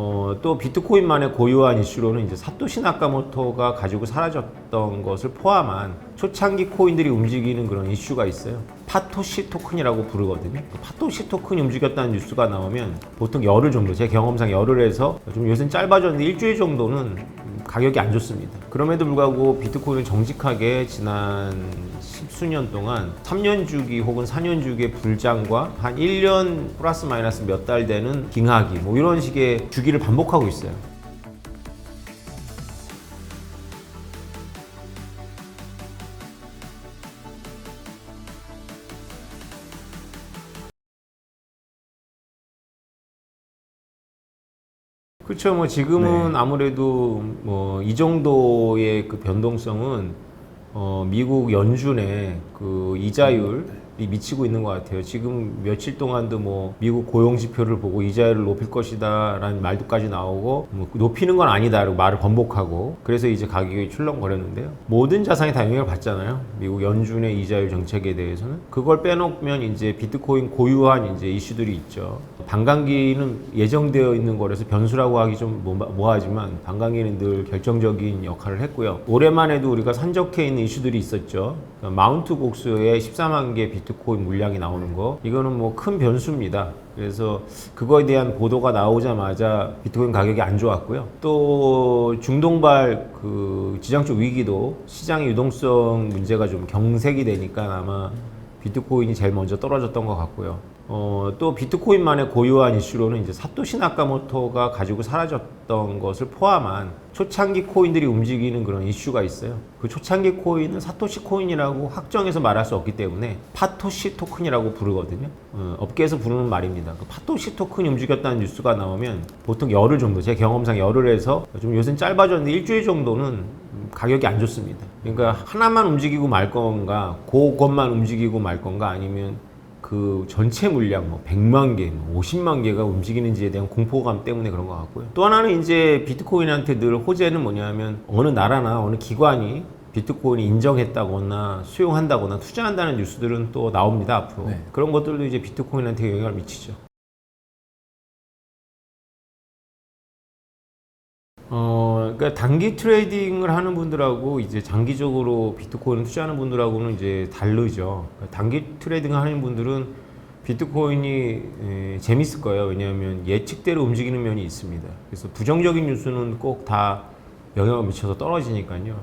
어, 또 비트코인만의 고유한 이슈로는 이제 사토시 나카모토가 가지고 사라졌던 것을 포함한 초창기 코인들이 움직이는 그런 이슈가 있어요. 파토시 토큰이라고 부르거든요. 그 파토시 토큰이 움직였다는 뉴스가 나오면 보통 열흘 정도, 제 경험상 열흘 해서 좀 요새는 짧아졌는데 일주일 정도는 가격이 안 좋습니다. 그럼에도 불구하고 비트코인은 정직하게 지난 십수년 동안 3년 주기 혹은 4년 주기의 불장과 한 1년 플러스 마이너스 몇 달 되는 빙하기 뭐 이런 식의 주기를 반복하고 있어요. 그렇죠. 뭐 지금은 아무래도 뭐 이 정도의 그 변동성은 어 미국 연준의 그 이자율이 미치고 있는 것 같아요. 지금 며칠 동안도 뭐 미국 고용 지표를 보고 이자율을 높일 것이다라는 말도까지 나오고 뭐 높이는 건 아니다라고 말을 번복하고 그래서 이제 가격이 출렁거렸는데요. 모든 자산이 다 영향을 받잖아요. 미국 연준의 이자율 정책에 대해서는 그걸 빼놓으면 이제 비트코인 고유한 이제 이슈들이 있죠. 반감기는 예정되어 있는 거라서 변수라고 하기 좀 뭐- 뭐하지만 반감기는 늘 결정적인 역할을 했고요. 올해만 해도 우리가 산적해 있는 이슈들이 있었죠. 그러니까 마운트 곡수에 14만 개 비트코인 물량이 나오는 거 이거는 뭐 큰 변수입니다. 그래서 그거에 대한 보도가 나오자마자 비트코인 가격이 안 좋았고요. 또 중동발 그 지정적 위기도 시장의 유동성 문제가 좀 경색이 되니까 아마 비트코인이 제일 먼저 떨어졌던 것 같고요. 어, 또 비트코인만의 고유한 이슈로는 이제 사토시 나카모토가 가지고 사라졌던 것을 포함한 초창기 코인들이 움직이는 그런 이슈가 있어요. 그 초창기 코인은 사토시 코인이라고 확정해서 말할 수 없기 때문에 파토시 토큰이라고 부르거든요. 어, 업계에서 부르는 말입니다. 그 파토시 토큰이 움직였다는 뉴스가 나오면 보통 열흘 정도, 제 경험상 열흘 해서 좀 요새는 짧아졌는데 일주일 정도는 가격이 안 좋습니다. 그러니까 하나만 움직이고 말 건가, 그것만 움직이고 말 건가 아니면 그 전체 물량 뭐 100만 개, 뭐 50만 개가 움직이는지에 대한 공포감 때문에 그런 것 같고요. 또 하나는 이제 비트코인한테 늘 호재는 뭐냐면 어느 나라나 어느 기관이 비트코인이 인정했다거나 수용한다거나 투자한다는 뉴스들은 또 나옵니다 앞으로 네. 그런 것들도 이제 비트코인한테 영향을 미치죠. 어, 그러니까 단기 트레이딩을 하는 분들하고 이제 장기적으로 비트코인 투자하는 분들하고는 이제 다르죠. 그러니까 단기 트레이딩 하는 분들은 비트코인이 에, 재밌을 거예요. 왜냐하면 예측대로 움직이는 면이 있습니다. 그래서 부정적인 뉴스는 꼭 다 영향을 미쳐서 떨어지니까요.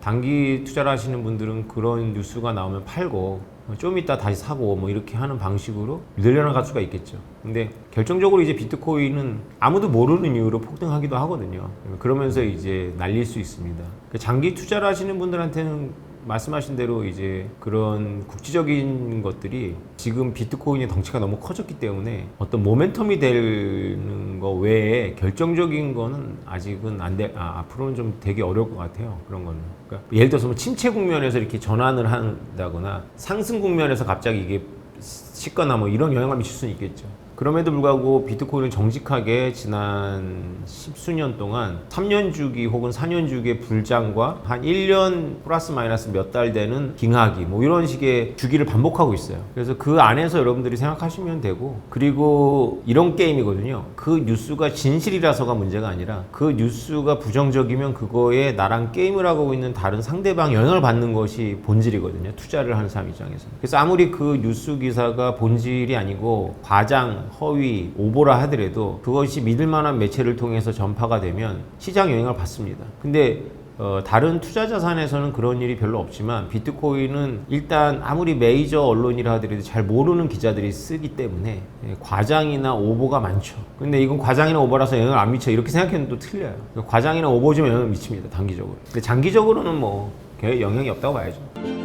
단기 투자를 하시는 분들은 그런 뉴스가 나오면 팔고 좀 이따 다시 사고 뭐 이렇게 하는 방식으로 늘려나갈 수가 있겠죠. 근데 결정적으로 이제 비트코인은 아무도 모르는 이유로 폭등하기도 하거든요. 그러면서 이제 날릴 수 있습니다. 그 장기 투자를 하시는 분들한테는 말씀하신 대로 이제 그런 국지적인 것들이 지금 비트코인의 덩치가 너무 커졌기 때문에 어떤 모멘텀이 되는 거 외에 결정적인 거는 아직은 안 돼, 아, 앞으로는 좀 되게 어려울 것 같아요. 그런 거는. 그러니까 예를 들어서 뭐 침체 국면에서 이렇게 전환을 한다거나 상승 국면에서 갑자기 이게 식거나 뭐 이런 영향을 미칠 수는 있겠죠. 그럼에도 불구하고 비트코인은 정직하게 지난 십수년 동안 3년 주기 혹은 4년 주기의 불장과 한 1년 플러스 마이너스 몇 달 되는 빙하기 뭐 이런 식의 주기를 반복하고 있어요. 그래서 그 안에서 여러분들이 생각하시면 되고 그리고 이런 게임이거든요. 그 뉴스가 진실이라서가 문제가 아니라 그 뉴스가 부정적이면 그거에 나랑 게임을 하고 있는 다른 상대방 영향을 받는 것이 본질이거든요. 투자를 하는 사람 입장에서. 그래서 아무리 그 뉴스 기사가 본질이 아니고 과장, 허위, 오보라 하더라도 그것이 믿을 만한 매체를 통해서 전파가 되면 시장 영향을 받습니다. 근데 어, 다른 투자 자산에서는 그런 일이 별로 없지만 비트코인은 일단 아무리 메이저 언론이라 하더라도 잘 모르는 기자들이 쓰기 때문에 예, 과장이나 오보가 많죠. 근데 이건 과장이나 오보라서 영향을 안 미쳐 이렇게 생각해도 또 틀려요. 과장이나 오보 좀 영향을 미칩니다 단기적으로. 근데 장기적으로는 뭐별 영향이 없다고 봐야죠.